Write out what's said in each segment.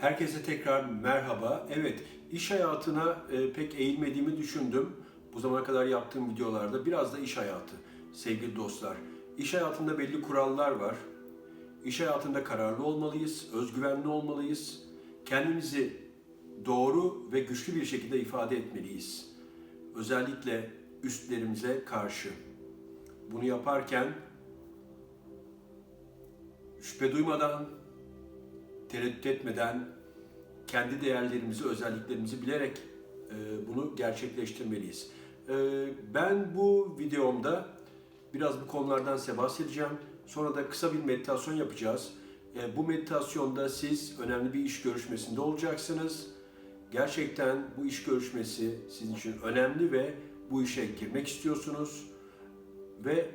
Herkese tekrar merhaba. Evet, iş hayatına e, pek eğilmediğimi düşündüm. Bu zamana kadar yaptığım videolarda biraz da iş hayatı sevgili dostlar. İş hayatında belli kurallar var. İş hayatında kararlı olmalıyız, özgüvenli olmalıyız. Kendimizi doğru ve güçlü bir şekilde ifade etmeliyiz. Özellikle üstlerimize karşı. Bunu yaparken şüphe duymadan, tereddüt etmeden kendi değerlerimizi, özelliklerimizi bilerek e, bunu gerçekleştirmeliyiz. E, ben bu videomda biraz bu konulardan size bahsedeceğim. Sonra da kısa bir meditasyon yapacağız. E, bu meditasyonda siz önemli bir iş görüşmesinde olacaksınız. Gerçekten bu iş görüşmesi sizin için önemli ve bu işe girmek istiyorsunuz. Ve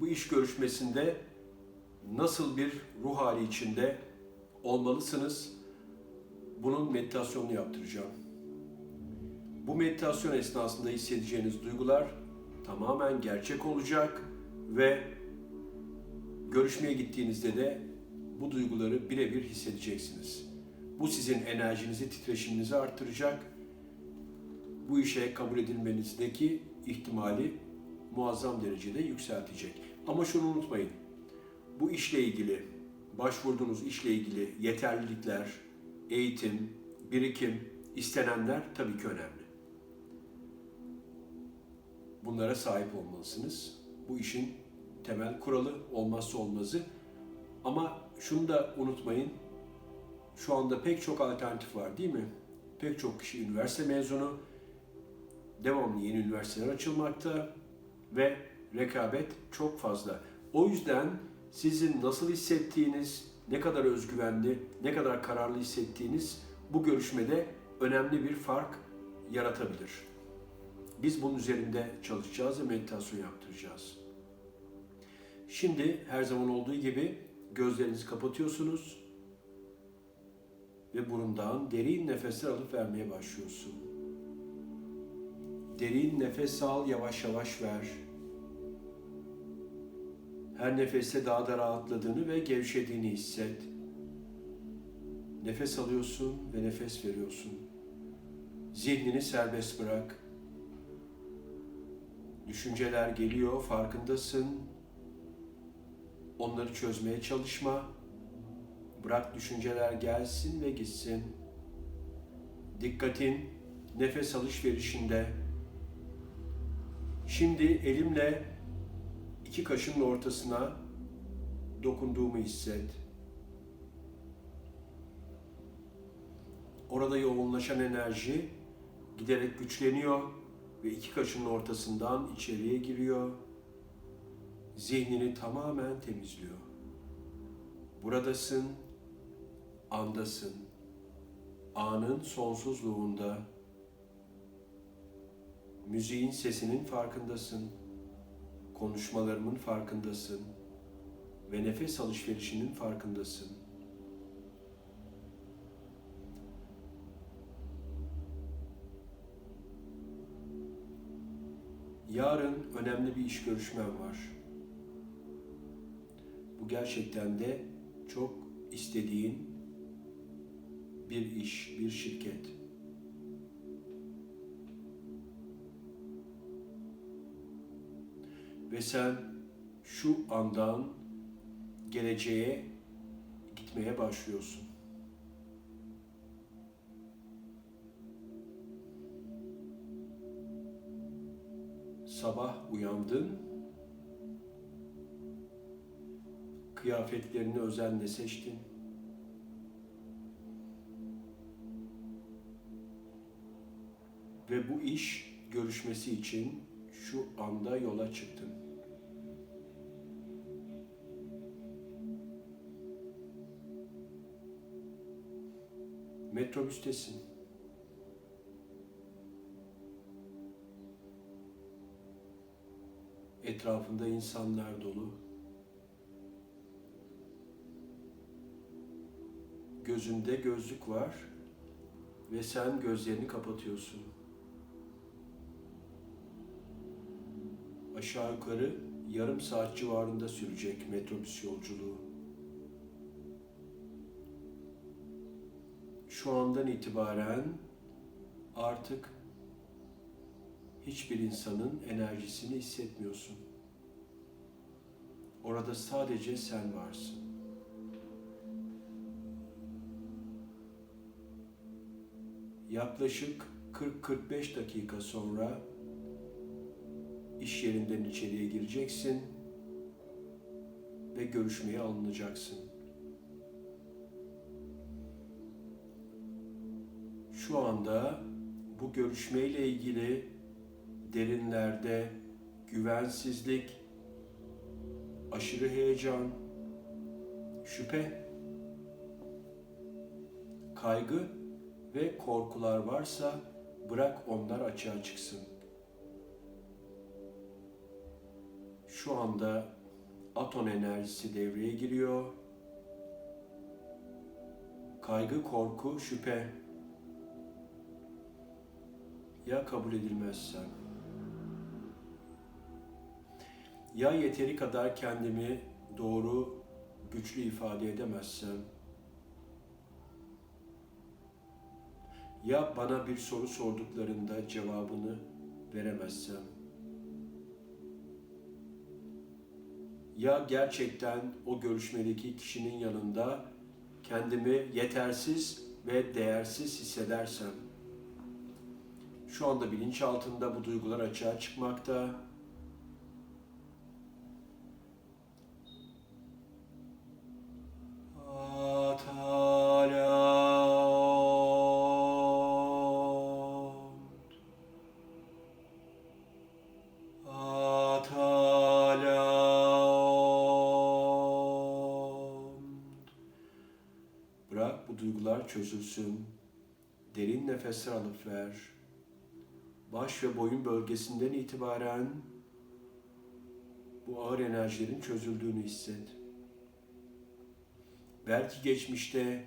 bu iş görüşmesinde nasıl bir ruh hali içinde olmalısınız. Bunun meditasyonunu yaptıracağım. Bu meditasyon esnasında hissedeceğiniz duygular tamamen gerçek olacak ve görüşmeye gittiğinizde de bu duyguları birebir hissedeceksiniz. Bu sizin enerjinizi, titreşiminizi arttıracak. Bu işe kabul edilmenizdeki ihtimali muazzam derecede yükseltecek. Ama şunu unutmayın. Bu işle ilgili, başvurduğunuz işle ilgili yeterlilikler, eğitim, birikim, istenenler tabii ki önemli. Bunlara sahip olmalısınız. Bu işin temel kuralı, olmazsa olmazı. Ama şunu da unutmayın, şu anda pek çok alternatif var değil mi? Pek çok kişi üniversite mezunu, devamlı yeni üniversiteler açılmakta ve rekabet çok fazla. O yüzden sizin nasıl hissettiğiniz, ne kadar özgüvenli, ne kadar kararlı hissettiğiniz bu görüşmede önemli bir fark yaratabilir. Biz bunun üzerinde çalışacağız ve meditasyon yaptıracağız. Şimdi her zaman olduğu gibi gözlerinizi kapatıyorsunuz ve burundan derin nefesler alıp vermeye başlıyorsun. Derin nefes al, yavaş yavaş ver. Her nefeste daha da rahatladığını ve gevşediğini hisset. Nefes alıyorsun ve nefes veriyorsun. Zihnini serbest bırak. Düşünceler geliyor, farkındasın. Onları çözmeye çalışma. Bırak düşünceler gelsin ve gitsin. Dikkatin nefes alışverişinde. Şimdi elimle iki kaşının ortasına dokunduğumu hisset. Orada yoğunlaşan enerji giderek güçleniyor ve iki kaşının ortasından içeriye giriyor. Zihnini tamamen temizliyor. Buradasın, andasın. Anın sonsuzluğunda. Müziğin sesinin farkındasın konuşmalarımın farkındasın ve nefes alışverişinin farkındasın. Yarın önemli bir iş görüşmem var. Bu gerçekten de çok istediğin bir iş, bir şirket. Ve sen şu andan geleceğe gitmeye başlıyorsun. Sabah uyandın, kıyafetlerini özenle seçtin. Ve bu iş görüşmesi için şu anda yola çıktın. Metrobüstesin. Etrafında insanlar dolu. Gözünde gözlük var ve sen gözlerini kapatıyorsun. Aşağı yukarı yarım saat civarında sürecek metrobüs yolculuğu. Şu andan itibaren artık hiçbir insanın enerjisini hissetmiyorsun. Orada sadece sen varsın. Yaklaşık 40-45 dakika sonra iş yerinden içeriye gireceksin ve görüşmeye alınacaksın. Şu anda bu görüşmeyle ilgili derinlerde güvensizlik, aşırı heyecan, şüphe, kaygı ve korkular varsa bırak onlar açığa çıksın. Şu anda aton enerjisi devreye giriyor. Kaygı, korku, şüphe. Ya kabul edilmezsem? Ya yeteri kadar kendimi doğru, güçlü ifade edemezsem? Ya bana bir soru sorduklarında cevabını veremezsem? Ya gerçekten o görüşmedeki kişinin yanında kendimi yetersiz ve değersiz hissedersem? Şu anda bilinç altında bu duygular açığa çıkmakta. Atalam. Atalam. Bırak bu duygular çözülsün. Derin nefesler alıp ver. Baş ve boyun bölgesinden itibaren bu ağır enerjilerin çözüldüğünü hisset. Belki geçmişte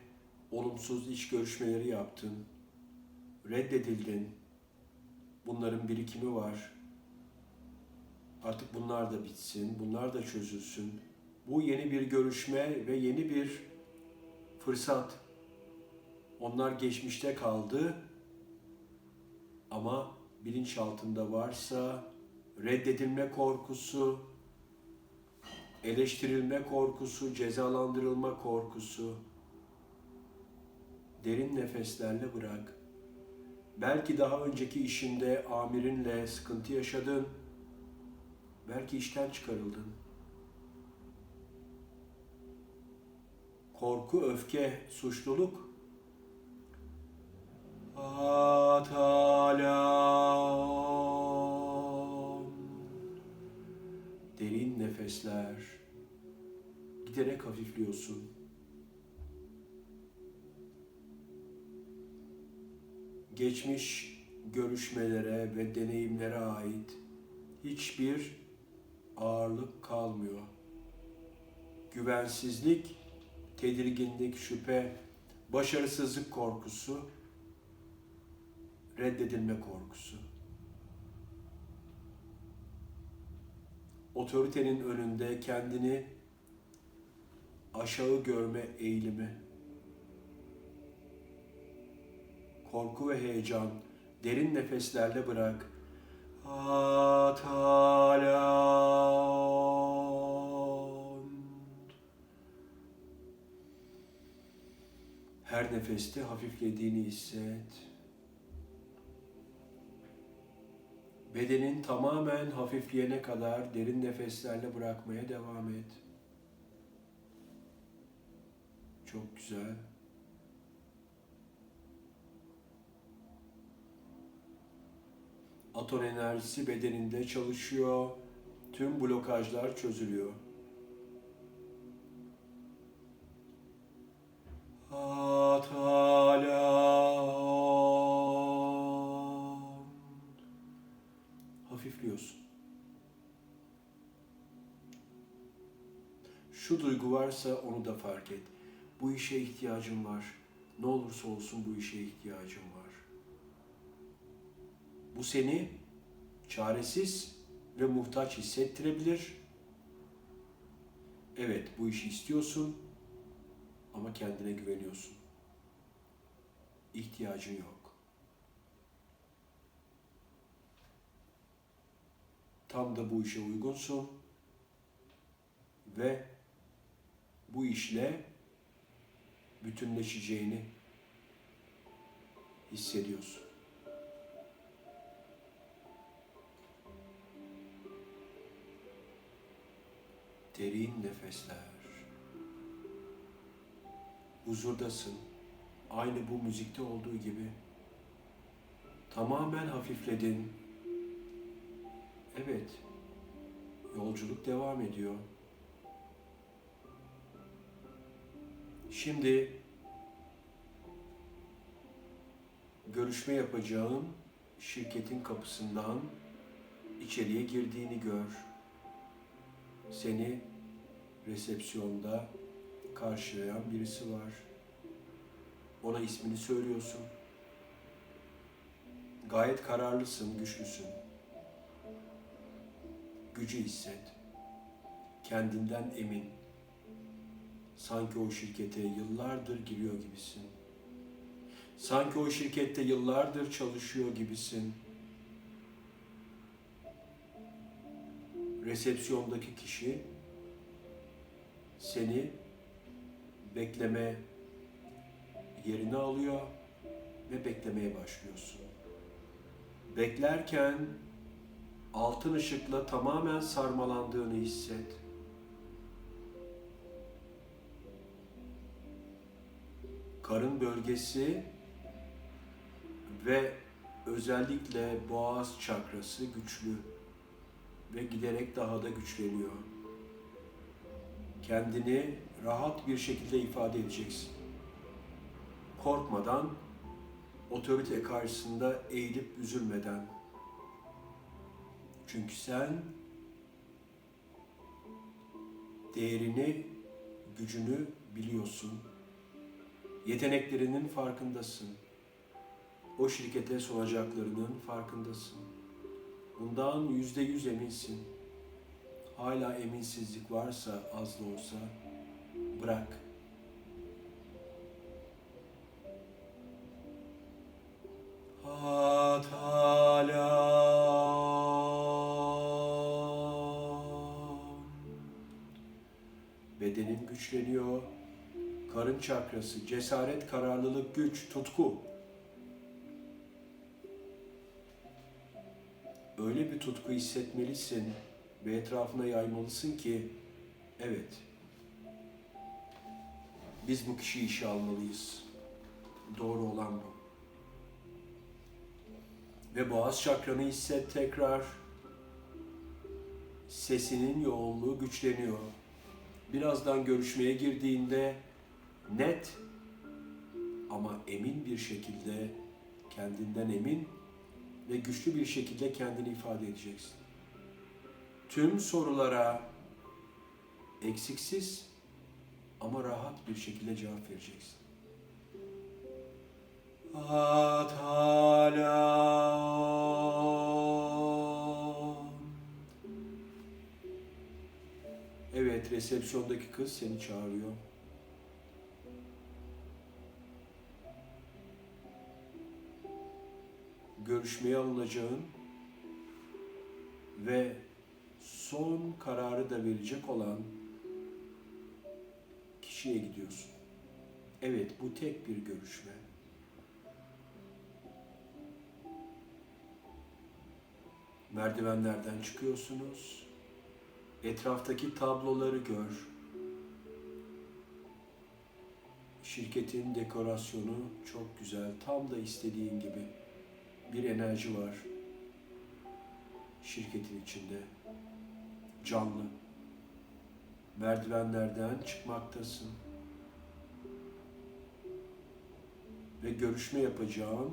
olumsuz iş görüşmeleri yaptın, reddedildin. Bunların birikimi var. Artık bunlar da bitsin, bunlar da çözülsün. Bu yeni bir görüşme ve yeni bir fırsat. Onlar geçmişte kaldı ama bilinç altında varsa reddedilme korkusu, eleştirilme korkusu, cezalandırılma korkusu derin nefeslerle bırak. Belki daha önceki işinde amirinle sıkıntı yaşadın. Belki işten çıkarıldın. Korku, öfke, suçluluk. Atalam. Derin nefesler. Giderek hafifliyorsun. Geçmiş görüşmelere ve deneyimlere ait hiçbir ağırlık kalmıyor. Güvensizlik, tedirginlik, şüphe, başarısızlık korkusu, reddedilme korkusu. Otoritenin önünde kendini aşağı görme eğilimi, korku ve heyecan derin nefeslerle bırak. Atalan. Her nefeste hafiflediğini hisset. Bedenin tamamen hafifleyene kadar derin nefeslerle bırakmaya devam et. Çok güzel. Aton enerjisi bedeninde çalışıyor. Tüm blokajlar çözülüyor. Varsa onu da fark et. Bu işe ihtiyacım var. Ne olursa olsun bu işe ihtiyacım var. Bu seni çaresiz ve muhtaç hissettirebilir. Evet, bu işi istiyorsun ama kendine güveniyorsun. ihtiyacın yok. Tam da bu işe uygunsun ve bu işle bütünleşeceğini hissediyorsun. Derin nefesler. Huzurdasın. Aynı bu müzikte olduğu gibi. Tamamen hafifledin. Evet. Yolculuk devam ediyor. Şimdi görüşme yapacağın şirketin kapısından içeriye girdiğini gör. Seni resepsiyonda karşılayan birisi var. Ona ismini söylüyorsun. Gayet kararlısın, güçlüsün. Gücü hisset. Kendinden emin. Sanki o şirkete yıllardır giriyor gibisin. Sanki o şirkette yıllardır çalışıyor gibisin. Resepsiyondaki kişi seni bekleme yerine alıyor ve beklemeye başlıyorsun. Beklerken altın ışıkla tamamen sarmalandığını hisset. Karın bölgesi ve özellikle boğaz çakrası güçlü ve giderek daha da güçleniyor. Kendini rahat bir şekilde ifade edeceksin. Korkmadan, otorite karşısında eğilip üzülmeden. Çünkü sen değerini, gücünü biliyorsun. Yeteneklerinin farkındasın. O şirkete sunacaklarının farkındasın. Bundan yüzde yüz eminsin. Hala eminsizlik varsa az da olsa bırak. Hatalan. Bedenin güçleniyor. Karın çakrası, cesaret, kararlılık, güç, tutku. Öyle bir tutku hissetmelisin ve etrafına yaymalısın ki evet biz bu kişiyi işe almalıyız. Doğru olan bu. Ve boğaz çakranı hisset tekrar. Sesinin yoğunluğu güçleniyor. Birazdan görüşmeye girdiğinde net ama emin bir şekilde kendinden emin ve güçlü bir şekilde kendini ifade edeceksin. Tüm sorulara eksiksiz ama rahat bir şekilde cevap vereceksin. Atalan. Evet, resepsiyondaki kız seni çağırıyor. Görüşmeye alınacağın ve son kararı da verecek olan kişiye gidiyorsun. Evet, bu tek bir görüşme. Merdivenlerden çıkıyorsunuz. Etraftaki tabloları gör. Şirketin dekorasyonu çok güzel. Tam da istediğin gibi. Bir enerji var. Şirketin içinde. Canlı. Merdivenlerden çıkmaktasın. Ve görüşme yapacağın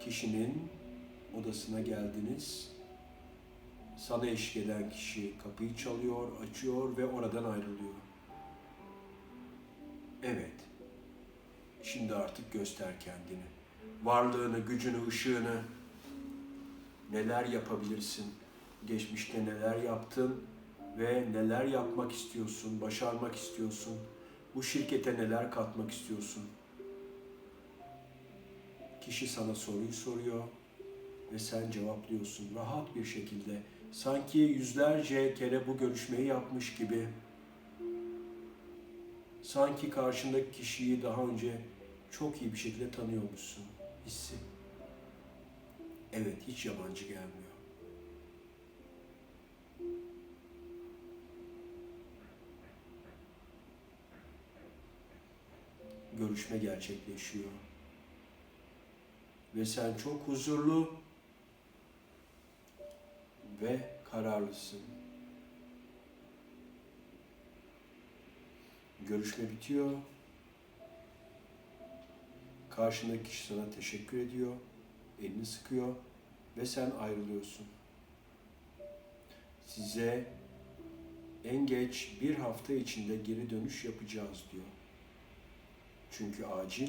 kişinin odasına geldiniz. Sana eşlik eden kişi kapıyı çalıyor, açıyor ve oradan ayrılıyor. Evet. Şimdi artık göster kendini. Varlığını, gücünü, ışığını. Neler yapabilirsin? Geçmişte neler yaptın ve neler yapmak istiyorsun, başarmak istiyorsun? Bu şirkete neler katmak istiyorsun? Kişi sana soruyu soruyor ve sen cevaplıyorsun rahat bir şekilde. Sanki yüzlerce kere bu görüşmeyi yapmış gibi. Sanki karşındaki kişiyi daha önce çok iyi bir şekilde tanıyormuşsun hissi. Evet, hiç yabancı gelmiyor. Görüşme gerçekleşiyor. Ve sen çok huzurlu ve kararlısın. Görüşme bitiyor. Karşındaki kişi sana teşekkür ediyor, elini sıkıyor ve sen ayrılıyorsun. Size en geç bir hafta içinde geri dönüş yapacağız diyor. Çünkü acil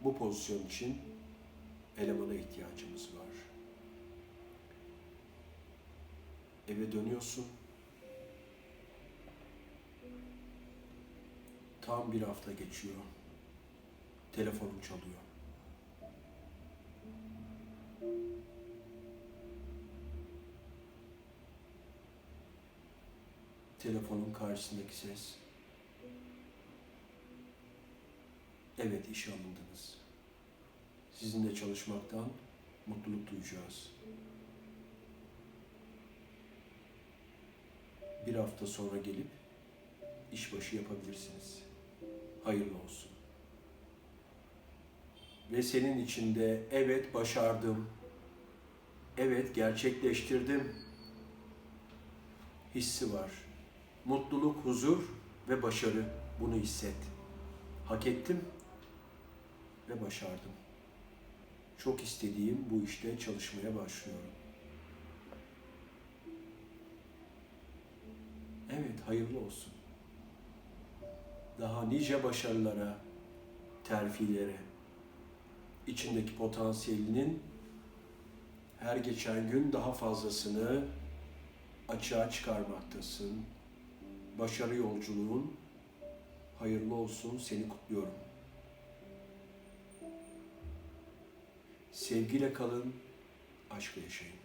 bu pozisyon için elemana ihtiyacımız var. Eve dönüyorsun. Tam bir hafta geçiyor. Telefonun çalıyor. Telefonun karşısındaki ses. Evet iş alındınız. Sizinle çalışmaktan mutluluk duyacağız. Bir hafta sonra gelip işbaşı yapabilirsiniz. Hayırlı olsun. Ve senin içinde evet başardım, evet gerçekleştirdim hissi var. Mutluluk, huzur ve başarı bunu hisset. Hak ettim ve başardım. Çok istediğim bu işte çalışmaya başlıyorum. Evet, hayırlı olsun. Daha nice başarılara, terfilere, içindeki potansiyelinin her geçen gün daha fazlasını açığa çıkarmaktasın. Başarı yolculuğun hayırlı olsun. Seni kutluyorum. Sevgiyle kalın, aşkla yaşayın.